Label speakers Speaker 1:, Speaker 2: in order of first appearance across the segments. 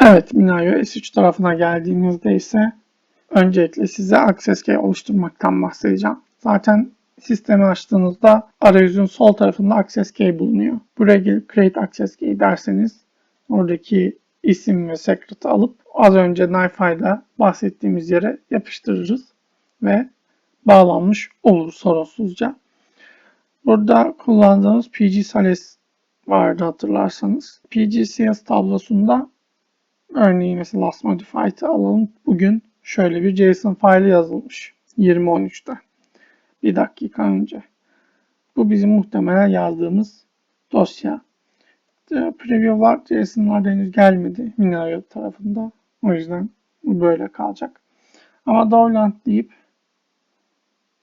Speaker 1: Evet, Minayo S3 tarafına geldiğimizde ise öncelikle size Access Key oluşturmaktan bahsedeceğim. Zaten sistemi açtığınızda arayüzün sol tarafında Access Key bulunuyor. Buraya gelip Create Access Key derseniz oradaki isim ve secret'ı alıp az önce NiFi'da bahsettiğimiz yere yapıştırırız ve bağlanmış olur sorunsuzca. Burada kullandığımız PG Sales vardı hatırlarsanız. PG Sales tablosunda örneğin mesela Last Modified'ı alalım. Bugün şöyle bir JSON faili yazılmış. 2013'te. Bir dakika önce. Bu bizim muhtemelen yazdığımız dosya. Preview'lar, JSON'lar henüz gelmedi Minario tarafında. O yüzden böyle kalacak. Ama Dowland deyip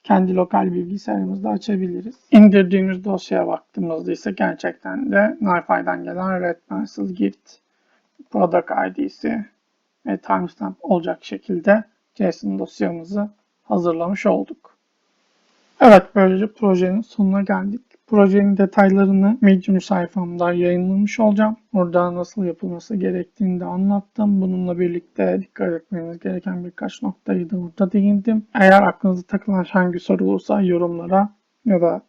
Speaker 1: kendi lokal bilgisayarımızda açabiliriz. İndirdiğimiz dosyaya baktığımızda ise gerçekten de NiFi'den gelen Red Pencil Git product ID'si ve timestamp olacak şekilde JSON dosyamızı hazırlamış olduk. Evet böylece projenin sonuna geldik. Projenin detaylarını Medium sayfamda yayınlamış olacağım. Orada nasıl yapılması gerektiğini de anlattım. Bununla birlikte dikkat etmeniz gereken birkaç noktayı da burada değindim. Eğer aklınıza takılan herhangi soru olursa yorumlara ya da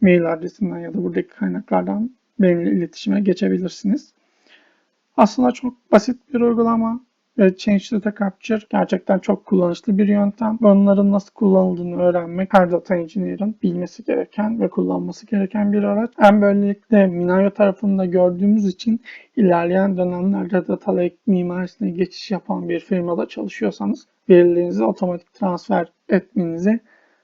Speaker 1: mail adresimden ya da buradaki kaynaklardan benimle iletişime geçebilirsiniz. Aslında çok basit bir uygulama ve Change Data Capture gerçekten çok kullanışlı bir yöntem. Bunların nasıl kullanıldığını öğrenmek her data engineer'ın bilmesi gereken ve kullanması gereken bir araç. Hem böylelikle Minayo tarafında gördüğümüz için ilerleyen dönemlerde data lake mimarisine geçiş yapan bir firmada çalışıyorsanız verilerinizi otomatik transfer etmenizi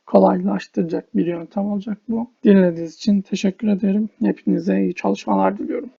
Speaker 1: kolaylaştıracak bir yöntem olacak bu. Dinlediğiniz için teşekkür ederim. Hepinize iyi çalışmalar diliyorum.